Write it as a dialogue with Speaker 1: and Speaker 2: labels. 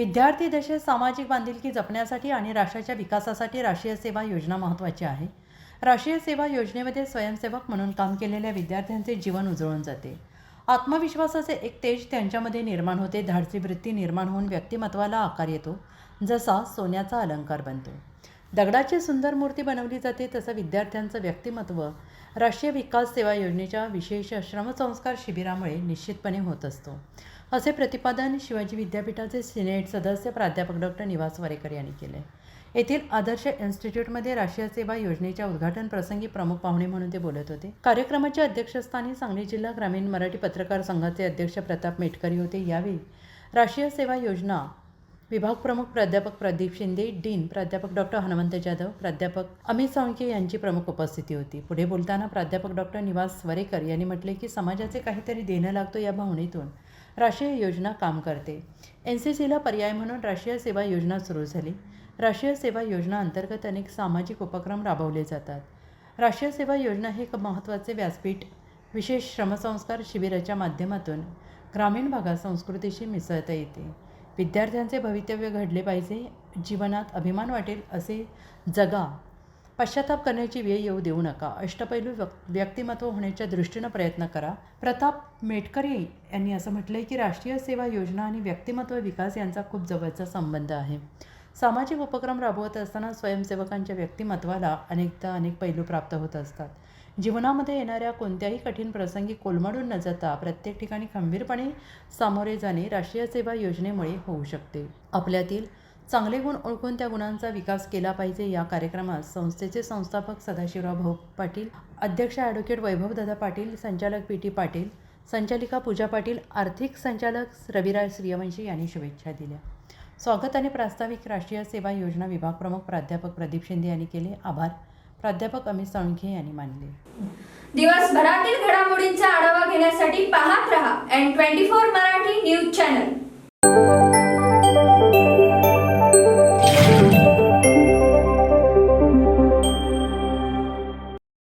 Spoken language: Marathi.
Speaker 1: विद्यार्थी दशेत सामाजिक बांधिलकी जपण्यासाठी आणि राष्ट्राच्या विकासासाठी राष्ट्रीय सेवा योजना महत्त्वाची आहे. राष्ट्रीय सेवा योजनेमध्ये स्वयंसेवक म्हणून काम केलेल्या विद्यार्थ्यांचे जीवन उजळून जाते. आत्मविश्वासाचे एक तेज त्यांच्यामध्ये निर्माण होते. धाडसी वृत्ती निर्माण होऊन व्यक्तिमत्वाला आकार येतो. जसा सोन्याचा अलंकार बनतो. दगडाची सुंदर मूर्ती बनवली जाते तसं विद्यार्थ्यांचं व्यक्तिमत्व. राष्ट्रीय विकास सेवा योजनेच्या विशेष श्रमसंस्कार शिबिरामुळे निश्चितपणे होत असतो. असे प्रतिपादन शिवाजी विद्यापीठाचे सिनेट सदस्य प्राध्यापक डॉक्टर निवास वारेकर यांनी केले. येथील आदर्श इन्स्टिट्यूटमध्ये राष्ट्रीय सेवा योजनेच्या उद्घाटन प्रसंगी प्रमुख पाहुणे म्हणून ते बोलत होते. कार्यक्रमाच्या अध्यक्षस्थानी सांगली जिल्हा ग्रामीण मराठी पत्रकार संघाचे अध्यक्ष प्रताप मेटकरी होते. यावेळी राष्ट्रीय सेवा योजना विभाग प्रमुख प्राध्यापक प्रदीप शिंदे डीन प्राध्यापक डॉक्टर हनुमंत जाधव प्राध्यापक अमित साळुंके यांची प्रमुख उपस्थिती होती. पुढे बोलताना प्राध्यापक डॉक्टर निवास वरेकर यांनी म्हटले की समाजाचे काहीतरी देणं लागतो या भावनेतून राष्ट्रीय योजना काम करते. एन सी सीला पर्याय म्हणून राष्ट्रीय सेवा योजना सुरू झाली. राष्ट्रीय सेवा योजना अंतर्गत अनेक सामाजिक उपक्रम राबवले जातात. राष्ट्रीय सेवा योजना हे एक महत्त्वाचे व्यासपीठ विशेष श्रमसंस्कार शिबिराच्या माध्यमातून ग्रामीण भागात संस्कृतीशी मिसळता येते. विद्यार्थ्यांचे भवितव्य घडले पाहिजे जीवनात अभिमान वाटेल असे जगा. पश्चाताप करण्याची वेळ येऊ देऊ नका. अष्टपैलू व्यक् व्यक्तिमत्व होण्याच्या दृष्टीनं प्रयत्न करा. प्रताप मेटकरी यांनी असं म्हटलं आहे की राष्ट्रीय सेवा योजना आणि व्यक्तिमत्व विकास यांचा खूप जवळचा संबंध आहे. सामाजिक उपक्रम राबवत असताना स्वयंसेवकांच्या व्यक्तिमत्वाला अनेकदा अनेक पैलू प्राप्त होत असतात. जीवनामध्ये येणाऱ्या कोणत्याही कठीण प्रसंगी कोलमडून न जाता प्रत्येक ठिकाणी खंबीरपणे सामोरे जाणे राष्ट्रीय सेवा योजनेमुळे होऊ शकते. आपल्यातील चांगले गुण ओळखून त्या गुणांचा विकास केला पाहिजे या कार्यक्रमात संस्थेचे संस्थापक सदाशिवराव भाऊ पाटील अध्यक्ष ॲडव्होकेट वैभवदादा पाटील संचालक पी टी पाटील संचालिका पूजा पाटील आर्थिक संचालक रविराज सूर्यवंशी यांनी शुभेच्छा दिल्या. स्वागत आणि प्रास्ताविक राष्ट्रीय सेवा योजना विभाग प्रमुख प्राध्यापक प्रदीप शिंदे यांनी केले. आभार. प्राध्यापक अमित साळुंखे यांनी मानले.
Speaker 2: दिवसभरातील घडामोडींचा आढावा घेण्यासाठी पाहत रहा N twenty four Marathi news channel